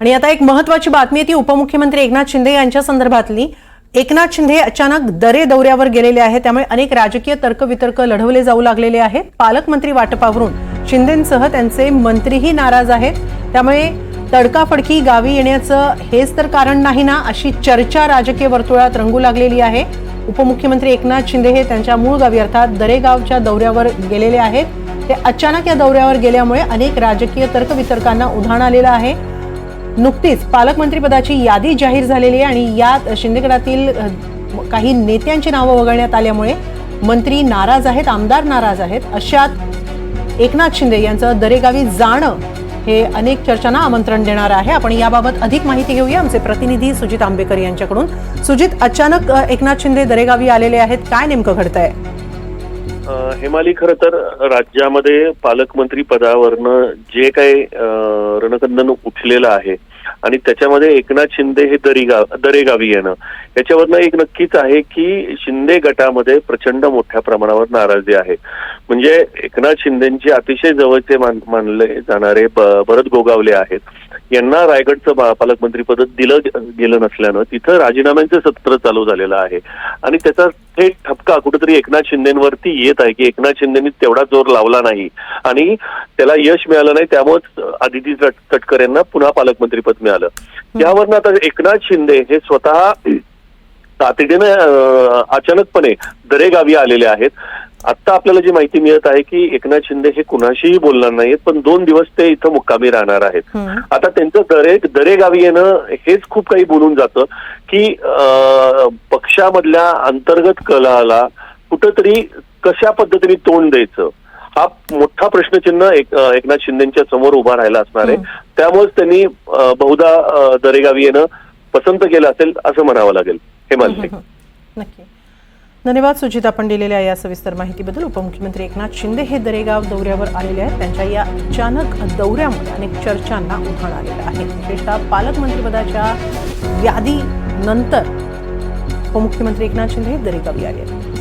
आणि आता एक महत्वाची बातमी ती उपमुख्यमंत्री एकनाथ शिंदे यांच्या संदर्भातली. एकनाथ शिंदे अचानक दरे दौऱ्यावर गेलेले आहेत त्यामुळे अनेक राजकीय तर्कवितर्क लढवले जाऊ लागलेले आहेत. पालकमंत्री वाटपावरून शिंदेंसह त्यांचे मंत्रीही नाराज आहेत. त्यामुळे तडकाफडकी गावी येण्याचं हेच तर कारण नाही ना अशी चर्चा राजकीय वर्तुळात रंगू लागलेली आहे. उपमुख्यमंत्री एकनाथ शिंदे हे त्यांच्या मूळ गावी अर्थात दरेगावच्या दौऱ्यावर गेलेले आहेत. ते अचानक या दौऱ्यावर गेल्यामुळे अनेक राजकीय तर्कवितर्कांना उधाण आलेलं आहे. नुकतीच पालकमंत्रीपदाची यादी जाहीर झालेली आहे आणि यात शिंदेगडातील काही नेत्यांची नावं वगळण्यात आल्यामुळे मंत्री नाराज आहेत आमदार नाराज आहेत. अशात एकनाथ शिंदे यांचं दरेगावी जाणं हे अनेक चर्चांना आमंत्रण देणार आहे. आपण याबाबत अधिक माहिती घेऊया. आमचे प्रतिनिधी सुजित आंबेकर यांच्याकडून. सुजित अचानक एकनाथ शिंदे दरेगावी आलेले आहेत. काय नेमकं घडतंय? अ, हेमाली खरं तर राज्यामध्ये पालकमंत्री पदावरनं जे काही रणकंदन उठलेलं आहे आणि त्याच्यामध्ये एकनाथ शिंदे हे दरेगाव दरेगावी येणं याच्यावरनं एक नक्कीच आहे की शिंदे गटामध्ये प्रचंड मोठ्या प्रमाणावर नाराजी आहे. म्हणजे एकनाथ शिंदेचे अतिशय जवळचे मान- मानले जाणारे ब- भरत गोगावले आहेत. यांना रायगडचं पा- पालकमंत्रीपद दिलं गेलं नसल्यानं तिथं राजीनाम्यांचं सत्र चालू झालेलं आहे. आणि त्याचा थेट ठपका कुठेतरी एकनाथ शिंदेवरती येत आहे की एकनाथ शिंदेनी तेवढा जोर लावला नाही. आणि त्याला यश मिळालं नाही त्यामुळेच आदिती तट- तटकर यांना पुन्हा पालकमंत्रीपद मिळालं. यावरनं आता एकनाथ शिंदे हे स्वतः तातडीने अचानकपणे दरेगावी आलेले आहेत. आता आपल्याला जी माहिती मिळत आहे की एकनाथ शिंदे हे कुणाशीही बोलणार नाहीत पण दोन दिवस ते इथं मुक्कामी राहणार आहेत. आता त्यांचं दरे दरेगावी येणं हेच खूप काही बोलून जातं की पक्षामधल्या अंतर्गत कलाला कुठंतरी कशा पद्धतीने तोंड द्यायचं? हा मोठा प्रश्नचिन्ह एक एकनाथ शिंदेच्या समोर उभा राहिला असणार आहे. त्यामुळेच त्यांनी बहुधा दरेगावी येणं पसंत केलं असेल असं म्हणावं लागेल. हेमाली नक्की. धन्यवाद सुजित. आपण दिलेल्या या सविस्तर माहितीबद्दल उपमुख्यमंत्री एकनाथ शिंदे हे दरेगाव दौऱ्यावर आलेले आहेत. त्यांच्या या अचानक दौऱ्यामुळे अनेक चर्चांना उधाण आलेलं आहे. विशेषतः पालकमंत्रीपदाच्या यादीनंतर उपमुख्यमंत्री एकनाथ शिंदे हे दरेगावी आले